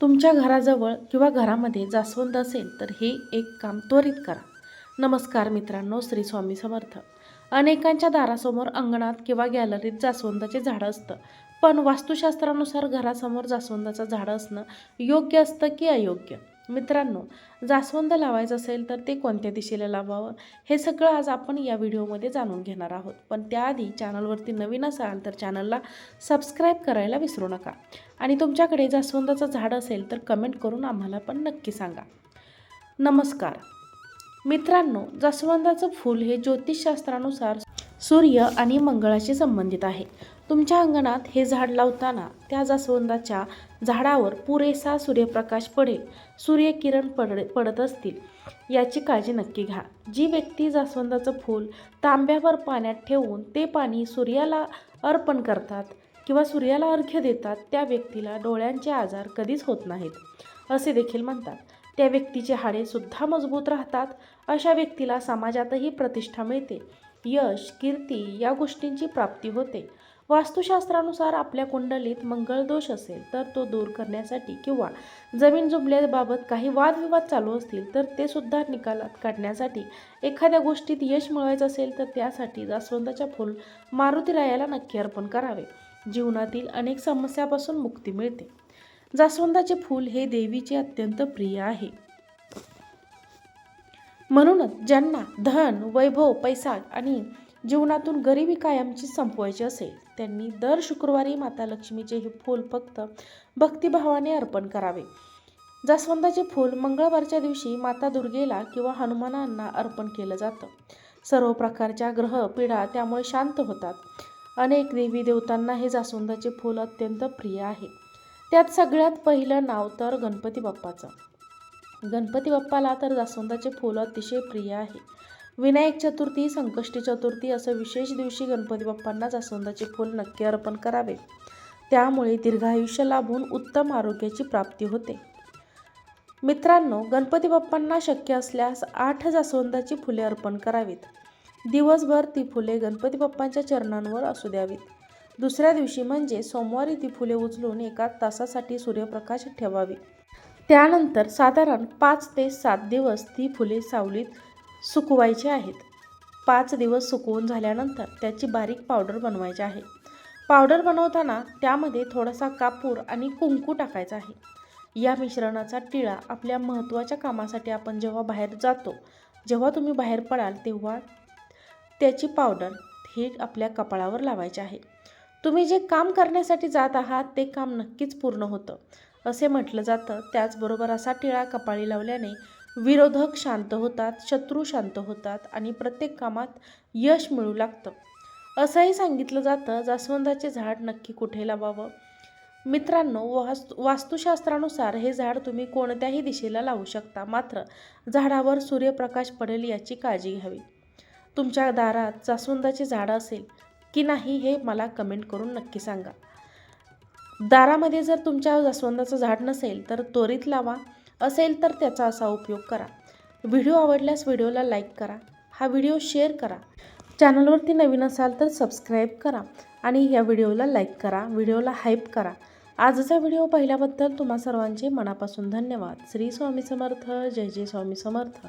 तुमच्या घराजवळ किंवा घरामध्ये जास्वंद असेल तर हे एक काम त्वरित करा. नमस्कार मित्रांनो श्री स्वामी समर्थ. अनेकांच्या दारासमोर अंगणात किंवा गॅलरीत जास्वंदाचे झाडं असतं. पण वास्तुशास्त्रानुसार घरासमोर जास्वंदाचं झाडं असणं योग्य असतं की अयोग्य? मित्रांनो जास्वंद लावायचं असेल तर ते कोणत्या दिशेला लावावं? हे सगळं आज आपण या व्हिडिओमध्ये जाणून घेणार आहोत. पण त्याआधी चॅनलवरती नवीन असाल तर चॅनलला सबस्क्राईब करायला विसरू नका. आणि तुमच्याकडे जास्वंदाचं झाड असेल तर कमेंट करून आम्हाला पण नक्की सांगा. नमस्कार. मित्रांनो जास्वंदाचं फूल हे ज्योतिषशास्त्रानुसार सूर्य आणि मंगळाशी संबंधित आहे. तुमच्या अंगणात हे झाड लावताना त्या जास्वंदाच्या झाडावर पुरेसा सूर्यप्रकाश पडेल. सूर्यकिरण पड पडत असतील. याची काळजी नक्की घ्या. जी व्यक्ती जास्वंदाचं फूल तांब्यावर पाण्यात ठेवून ते पाणी सूर्याला अर्पण करतात किंवा सूर्याला अर्घ्य देतात त्या व्यक्तीला डोळ्यांचे आजार कधीच होत नाहीत असे देखील म्हणतात. त्या व्यक्तीचे हाडे सुद्धा मजबूत राहतात. अशा व्यक्तीला समाजातही प्रतिष्ठा मिळते. यश कीर्ती या गोष्टींची प्राप्ती होते. वास्तुशास्त्रानुसार आपल्या कुंडलीत मंगळदोष असेल तर तो दूर करण्यासाठी किंवा जमीन जुमल्याबाबत काही वादविवाद चालू असतील तर ते सुद्धा निकालात काढण्यासाठी एखाद्या गोष्टीत यश मिळवायचं असेल तर त्यासाठी जास्वंदाच्या फूल मारुतीरायाला नक्की अर्पण करावे. जीवनातील अनेक समस्यापासून मुक्ती मिळते. जास्वंदाचे फूल हे देवीचे अत्यंत प्रिय आहे. म्हणूनच ज्यांना धन वैभव पैसा आणि जीवनातून गरिबी कायमची संपवायची असेल त्यांनी दर शुक्रवारी माता लक्ष्मीचे हे फूल फक्त भक्तिभावाने अर्पण करावे. जास्वंदाचे फूल मंगळवारच्या दिवशी माता दुर्गेला किंवा हनुमानांना अर्पण केलं जातं. सर्व प्रकारच्या ग्रह पिढा त्यामुळे शांत होतात. अनेक देवी देवतांना हे जास्वंदाचे फूल अत्यंत प्रिय आहे. त्यात सगळ्यात पहिलं नाव तर गणपती बाप्पाचं. गणपती बाप्पाला तर जास्वंदाचे फुल अतिशय प्रिय आहे. विनायक चतुर्थी संकष्टी चतुर्थी असं विशेष दिवशी गणपती बाप्पांना जास्वंदाचे फूल नक्की अर्पण करावे. त्यामुळे दीर्घायुष्य लाभून उत्तम आरोग्याची प्राप्ती होते. मित्रांनो गणपती बाप्पांना शक्य असल्यास आठ जास्वंदाची फुले अर्पण करावीत. दिवसभर ती फुले गणपती बाप्पांच्या चरणांवर असू द्यावीत. दुसऱ्या दिवशी म्हणजे सोमवारी ती फुले उचलून एका तासासाठी सूर्यप्रकाश ठेवावी. त्यानंतर साधारण पाच ते सात दिवस ती फुले सावलीत सुकवायची आहेत. पाच दिवस सुकवून झाल्यानंतर त्याची बारीक पावडर बनवायची आहे. पावडर बनवताना त्यामध्ये थोडासा कापूर आणि कुंकू टाकायचा आहे. या मिश्रणाचा टिळा आपल्या महत्त्वाच्या कामासाठी आपण जेव्हा बाहेर जातो जेव्हा तुम्ही बाहेर पडाल तेव्हा त्याची पावडर हे आपल्या कपाळावर लावायची आहे. तुम्ही जे काम करण्यासाठी जात आहात ते काम नक्कीच पूर्ण होतं. असे म्हटलं जातं. त्याचबरोबर असा टिळा कपाळी लावल्याने विरोधक शांत होतात शत्रू शांत होतात आणि प्रत्येक कामात यश मिळू लागतं. असंही सांगितलं जातं जास्वंदाचे झाड नक्की कुठे लावावं? मित्रांनो वास्तु वास्तुशास्त्रानुसार हे झाड तुम्ही कोणत्याही दिशेला लावू शकता मात्र झाडावर सूर्यप्रकाश पडेल याची काळजी घ्यावी. तुमच्या दारात जास्वंदाचे झाड असेल की नाही हे मला कमेंट करून नक्की सांगा. दारामध्ये जर तुमच्या जास्वंदाचं झाड नसेल तर त्वरित लावा. असेल तर त्याचा असा उपयोग करा. व्हिडिओ आवडल्यास व्हिडिओला लाईक करा. हा व्हिडिओ शेअर करा. चॅनलवरती नवीन असाल तर सबस्क्राईब करा आणि या व्हिडिओला लाईक करा. व्हिडिओला हाईप करा. आजचा व्हिडिओ पाहिल्याबद्दल तुम्हा सर्वांचे मनापासून धन्यवाद. श्री स्वामी समर्थ. जय जय स्वामी समर्थ.